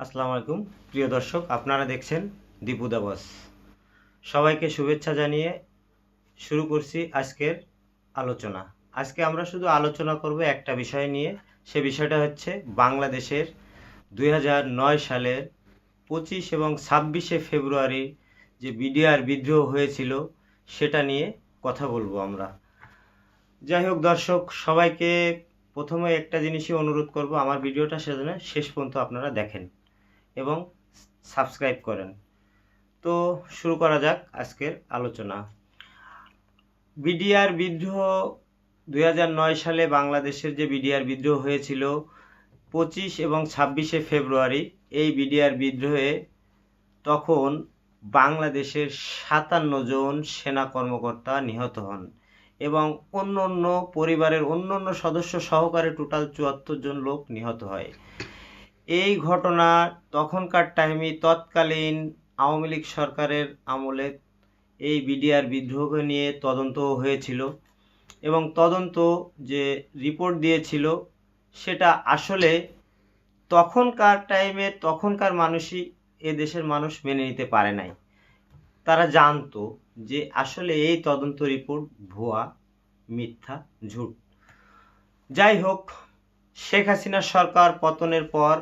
আসসালামু আলাইকুম। প্রিয় দর্শক, আপনারা দেখছেন দীপু দাবাস সবাইকে শুভেচ্ছা জানিয়ে শুরু করছি আজকের আলোচনা। আজকে আমরা শুধু আলোচনা করব একটা বিষয় নিয়ে। সে বিষয়টা হচ্ছে বাংলাদেশের দুই হাজার নয় সালের পঁচিশ এবং ছাব্বিশে ফেব্রুয়ারি যে বিডিআর বিদ্রোহ হয়েছিল, সেটা নিয়ে কথা বলব আমরা। যাই হোক দর্শক, সবাইকে প্রথমে একটা জিনিসই অনুরোধ করব, আমার ভিডিওটা সেজন্য শেষ পর্যন্ত আপনারা দেখেন। এবং সাবস্ক্রাইব করেন। তো শুরু করা যাক আজকের আলোচনা। বিডিআর বিদ্রোহ দু হাজার নয় সালে বাংলাদেশের যে বিডিআর বিদ্রোহ হয়েছিল, পঁচিশ এবং ছাব্বিশে ফেব্রুয়ারি, এই বিডিআর বিদ্রোহে তখন বাংলাদেশের সাতান্ন জন সেনা কর্মকর্তা নিহত হন এবং অন্য অন্য পরিবারের অন্য অন্য সদস্য সহকারে টোটাল চুয়াত্তর জন লোক নিহত হয়। এই ঘটনা তখনকার টাইমে তৎকালীন আওয়ামী লীগ সরকারের আমলে এই বিডিআর বিদ্রোহকে নিয়ে তদন্ত হয়েছিল এবং তদন্ত যে রিপোর্ট দিয়েছিল সেটা আসলে তখনকার টাইমে তখনকার মানুষই এ দেশের মানুষ মেনে নিতে পারে নাই। তারা জানতো যে আসলে এই তদন্ত রিপোর্ট ভুয়া, মিথ্যা, ঝুট। যাই হোক, শেখ হাসিনার সরকার পতনের পর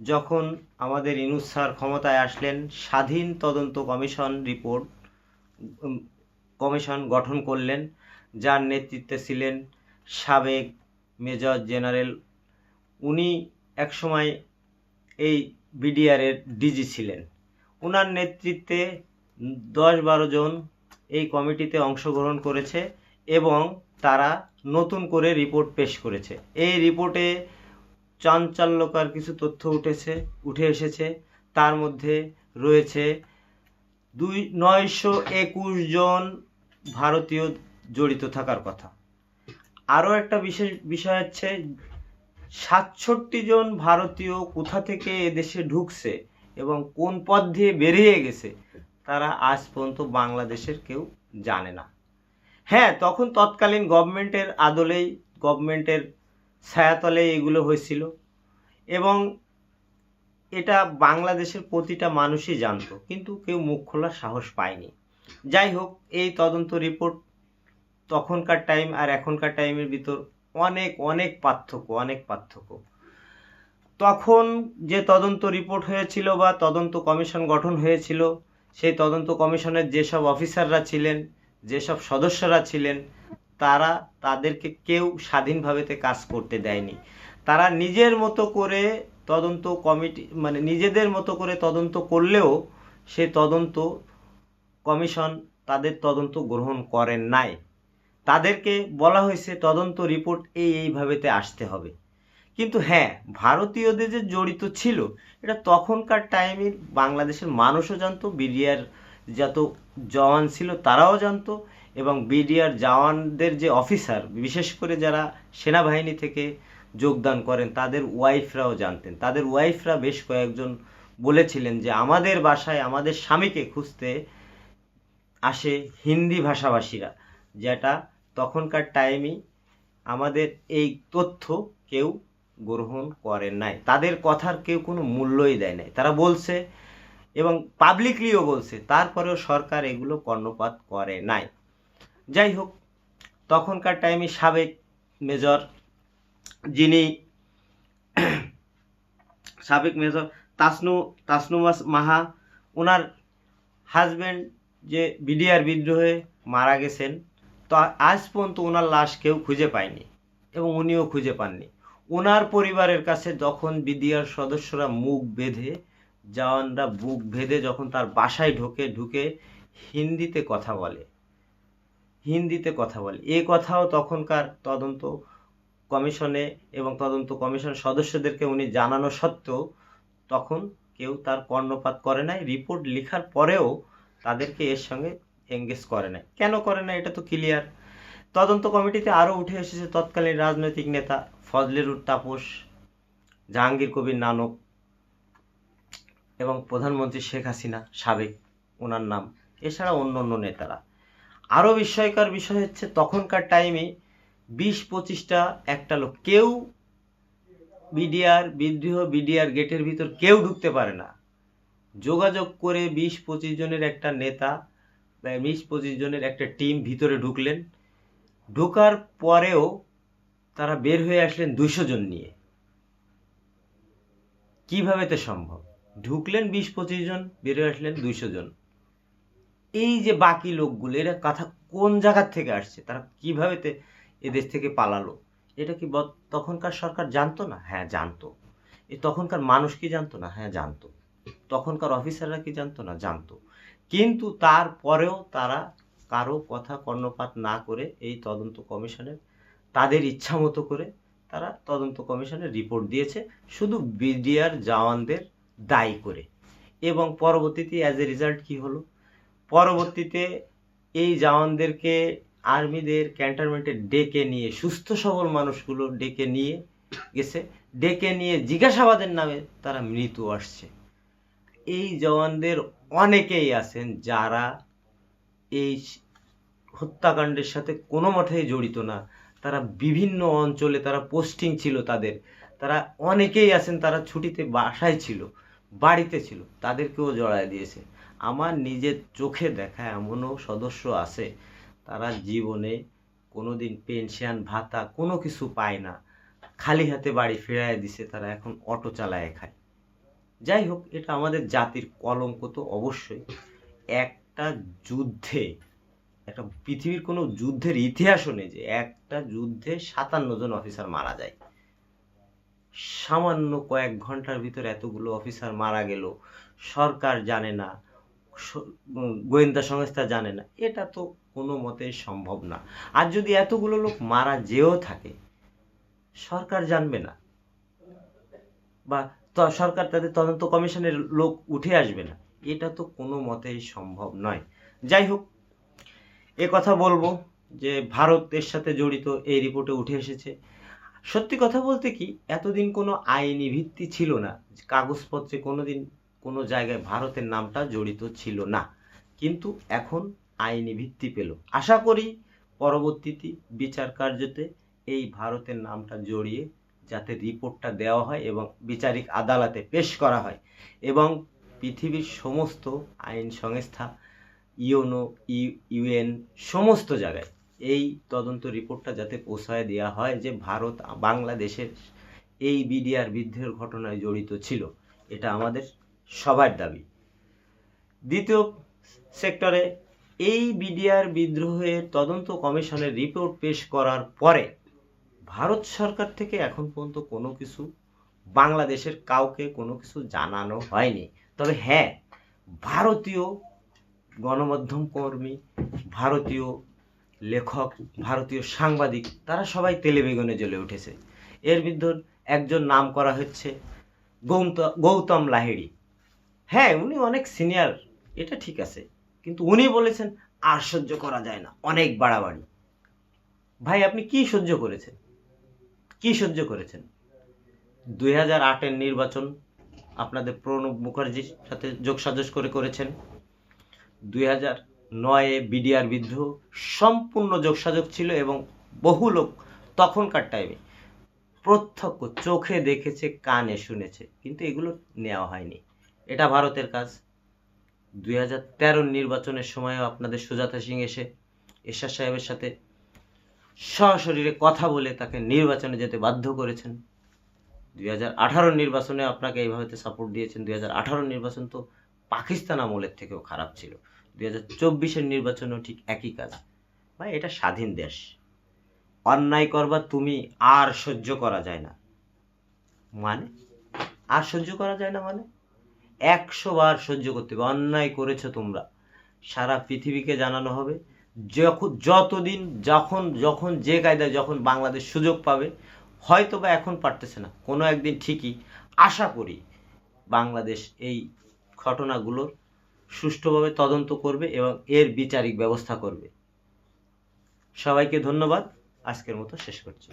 যখন আমাদের ইনুস স্যার ক্ষমতায় আসলেন, স্বাধীন তদন্ত কমিশন রিপোর্ট কমিশন গঠন করলেন, যার নেতৃত্বে ছিলেন সাবেক মেজর জেনারেল। উনি একসময় এই বিডিআরের ডিজি ছিলেন। ওনার নেতৃত্বে দশ বারো জন এই কমিটিতে অংশগ্রহণ করেছে এবং তারা নতুন করে রিপোর্ট পেশ করেছে। এই রিপোর্টে চাঞ্চল্যকর কিছু তথ্য উঠেছে, উঠে এসেছে। তার মধ্যে রয়েছে দুই, নয়শো একুশ জন ভারতীয় জড়িত থাকার কথা। আরও একটা বিশেষ বিষয় হচ্ছে, সাতষট্টি জন ভারতীয় কোথা থেকে এদেশে ঢুকছে এবং কোন পথ দিয়ে বেরিয়ে গেছে, তারা আজ পর্যন্ত বাংলাদেশের কেউ জানে না। হ্যাঁ তখন তৎকালীন গভর্নমেন্টের আদলেই গভর্নমেন্টের ছায়াতলে এগুলো হয়েছিল এবং এটা বাংলাদেশের প্রতিটা মানুষই জানত, কিন্তু কেউ মুখ খোলার সাহস পায়নি। যাই হোক, এই তদন্ত রিপোর্ট তখনকার টাইম আর এখনকার টাইমের ভিতর অনেক অনেক পার্থক্য অনেক পার্থক্য। তখন যে তদন্ত রিপোর্ট হয়েছিল বা তদন্ত কমিশন গঠন হয়েছিল, সেই তদন্ত কমিশনের যেসব অফিসাররা ছিলেন, যেসব সদস্যরা ছিলেন তারা তাদেরকে কেউ স্বাধীনভাবেতে কাজ করতে দেয়নি। তারা নিজের মতো করে তদন্ত কমিটি মানে নিজেদের মতো করে তদন্ত করলেও সে তদন্ত কমিশন তাদের তদন্ত গ্রহণ করেন নাই। তাদেরকে বলা হয়েছে, তদন্ত রিপোর্ট এই এইভাবেতে আসতে হবে। কিন্তু হ্যাঁ ভারতীয়দের যে জড়িত ছিল, এটা তখনকার টাইমে বাংলাদেশের মানুষও জানতো, বিডিআর যত জওয়ান ছিল তারাও জানতো। এবং বিডিআর জওয়ানদের যে অফিসার, বিশেষ করে যারা সেনাবাহিনী থেকে যোগদান করেন, তাদের ওয়াইফরাও জানতেন। তাদের ওয়াইফরা বেশ কয়েকজন বলেছিলেন যে, আমাদের বাসায় আমাদের স্বামীকে খুঁজতে আসে হিন্দি ভাষাভাষীরা, যেটা তখনকার টাইমই আমাদের এই তথ্য কেউ গ্রহণ করেন নাই। তাদের কথার কেউ কোনো মূল্যই দেয় নাই। তারা বলছে এবং পাবলিকলিও বলছে, তারপরেও সরকার এগুলো কর্ণপাত করে নাই। যাই হোক তখনকার টাইমে সাবেক মেজর যিনি সাবেক মেজর তাসনু, তাসনুমাস মাহা ওনার হাজব্যান্ড যে বিডিআর বিদ্রোহে মারা গেছেন, তো আজ পর্যন্ত ওনার লাশ কেউ খুঁজে পায়নি এবং উনিও খুঁজে পাননি। ওনার পরিবারের কাছে যখন বিডিআর সদস্যরা মুখ বেঁধে, জওয়ানরা বুক ভেদে যখন তার বাসায় ঢোকে, ঢুকে হিন্দিতে কথা বলে হিন্দিতে কথা বলে। এ কথাও তখনকার তদন্ত কমিশনে এবং তদন্ত কমিশন সদস্যদেরকে উনি জানানো সত্ত্বেও তখন কেউ তার কর্ণপাত করে নাই, রিপোর্ট লেখার পরেও তাদেরকে এর সঙ্গে এঙ্গেজ করে নাই। কেন করে না এটা তো ক্লিয়ার তদন্ত কমিটিতে আরও উঠে এসেছে তৎকালীন রাজনৈতিক নেতা ফজলেরুর তাপস, জাহাঙ্গীর কবির নানক এবং প্রধানমন্ত্রী শেখ হাসিনা সাবেক ওনার নাম। এছাড়া অন্য অন্য নেতারা। আরও বিস্ময়কর বিষয় হচ্ছে, তখনকার টাইমে বিশ পঁচিশটা একটা লোক, কেউ বিডিআর, বিদ্রোহ বিডিআর গেটের ভিতর কেউ ঢুকতে পারে না। যোগাযোগ করে বিশ পঁচিশ জনের একটা নেতা বিশ পঁচিশ জনের একটা টিম ভিতরে ঢুকলেন। ঢোকার পরেও তারা বের হয়ে আসলেন দুইশো জন নিয়ে। কীভাবে তো সম্ভব? ঢুকলেন বিশ পঁচিশ জন, বের হয়ে আসলেন দুইশো জন। এই যে বাকি লোকগুলো, এরা কথা কোন জায়গার থেকে আসছে? তারা কীভাবে এদেশ থেকে পালালো? এটা কি তখনকার সরকার জানতো না? হ্যাঁ জানতো। এ তখনকার মানুষ কি জানতো না? হ্যাঁ জানতো। তখনকার অফিসাররা কি জানতো না? জানতো। কিন্তু তারপরেও তারা কারও কথা কর্ণপাত না করে এই তদন্ত কমিশনের, তাদের ইচ্ছা মতো করে তারা তদন্ত কমিশনের রিপোর্ট দিয়েছে, শুধু বিডিআর জওয়ানদের দায়ী করে। এবং পরবর্তীতে অ্যাজ এ রেজাল্ট কি হলো? পরবর্তীতে এই জওয়ানদেরকে আর্মিদের ক্যান্টনমেন্টে ডেকে নিয়ে, সুস্থ সবল মানুষগুলো ডেকে নিয়ে গেছে। ডেকে নিয়ে জিজ্ঞাসাবাদের নামে তারা মৃত আসছে। এই জওয়ানদের অনেকেই আছেন যারা এই হত্যাকাণ্ডের সাথে কোনো মতেই জড়িত না। তারা বিভিন্ন অঞ্চলে তারা পোস্টিং ছিল তাদের। তারা অনেকেই আছেন, তারা ছুটিতে বাসায় ছিল, বাড়িতে ছিল, তাদেরকেও জড়ায় দিয়েছে। আমার নিজের চোখে দেখা এমনও সদস্য আছে, তারা জীবনে কোনোদিন পেনশন, ভাতা, কোনো কিছু পায় না। খালি হাতে বাড়ি ফেরায় দিছে, তারা এখন অটো চালায় খায়। যাই হোক, এটা আমাদের জাতির কলঙ্ক তো অবশ্যই। একটা যুদ্ধে, একটা পৃথিবীর কোনো যুদ্ধের ইতিহাসও নেই যে একটা যুদ্ধে সাতান্ন জন অফিসার মারা যায়। সামান্য কয়েক ঘণ্টার ভিতরে এতগুলো অফিসার মারা গেল। সরকার জানে না গোয়েন্দা সংস্থা জানে না। এটা তো কোনো মতেই সম্ভব না। আর যদি এতগুলো লোক মারা যেও থাকে, সরকার জানবে না। বা সরকার তাদের তদন্ত কমিশনের লোক উঠে আসবে না। এটা তো কোনো মতেই সম্ভব নয়। যাই হোক, এ কথা বলব যে ভারত এর সাথে জড়িত এই রিপোর্টে উঠে এসেছে। সত্যি কথা বলতে কি, এতদিন কোনো আইনি ভিত্তি ছিল না। কাগজপত্রে কোনোদিন কোনো জায়গায় ভারতের নামটা জড়িত ছিল না। কিন্তু এখন আইনি ভিত্তি পেল। আশা করি পরবর্তীতে বিচার কার্যতে এই ভারতের নামটা জড়িয়ে যাতে রিপোর্টটা দেওয়া হয় এবং বিচারিক আদালতে পেশ করা হয় এবং পৃথিবীর সমস্ত আইন সংস্থা, ইউনো ইউএন সমস্ত জায়গায় এই তদন্ত রিপোর্টটা যাতে পৌঁছায় দেওয়া হয় যে ভারত, বাংলাদেশের এই বিডিআর বিদ্রোহের ঘটনায় জড়িত ছিল। এটা আমাদের সবার দাবি। দ্বিতীয় সেক্টরে এই বিডিআর বিদ্রোহের তদন্ত কমিশনের রিপোর্ট পেশ করার পরে ভারত সরকার থেকে এখন পর্যন্ত কোনো কিছু বাংলাদেশের কাউকে কোনো কিছু জানানো হয়নি। তবে হ্যাঁ ভারতীয় গণমাধ্যম কর্মী, ভারতীয় লেখক, ভারতীয় সাংবাদিক, তারা সবাই তেলে বেগুনে জ্বলে উঠেছে। এর ভিতর একজন নাম করা হচ্ছে গৌতম গৌতম লাহিড়ি। হ্যাঁ উনি অনেক সিনিয়র এটা ঠিক আছে। কিন্তু উনি বলেছেন আর সহ্য করা যায় না, অনেক বাড়াবাড়ি। ভাই, আপনি কি সহ্য করেছেন? কি সহ্য করেছেন? দুই হাজার আটের নির্বাচন আপনাদের প্রণব মুখার্জির সাথে যোগসাজশ করে করেছেন। দুই হাজার নয়ে বিডিআর বিদ্রোহ সম্পূর্ণ যোগসাযোগ ছিল এবং বহু লোক তখনকার টাইমে প্রত্যক্ষ চোখে দেখেছে, কানে শুনেছে। কিন্তু এগুলো নেওয়া হয়নি। এটা ভারতের কাজ। দুই হাজার তেরোর নির্বাচনের সময়ও আপনাদের সুজাতা সিং এসে, এরশাদ সাহেবের সাথে সশরীরে কথা বলে তাকে নির্বাচনে যেতে বাধ্য করেছেন। দুই হাজার আঠারোর নির্বাচনে আপনাকে এইভাবে সাপোর্ট দিয়েছেন। দুই হাজার আঠারোর নির্বাচন তো পাকিস্তান আমলের থেকেও খারাপ ছিল। দুই হাজার চব্বিশের নির্বাচনও ঠিক একই কাজ। ভাই, এটা স্বাধীন দেশ। অন্যায় করবা তুমি, আর সহ্য করা যায় না। মানে? আর সহ্য করা যায় না মানে? একশো বার সহ্য করতে হবে। অন্যায় করেছ তোমরা। সারা পৃথিবীকে জানানো হবে। যখন যতদিন যখন যখন যে কায়দায় যখন বাংলাদেশ সুযোগ পাবে হয়তো বা এখন পারতেছে না। কোনো একদিন ঠিকই। আশা করি বাংলাদেশ এই ঘটনাগুলোর সুষ্ঠুভাবে তদন্ত করবে এবং এর বিচারিক ব্যবস্থা করবে। সবাইকে ধন্যবাদ। আজকের মতো শেষ করছি।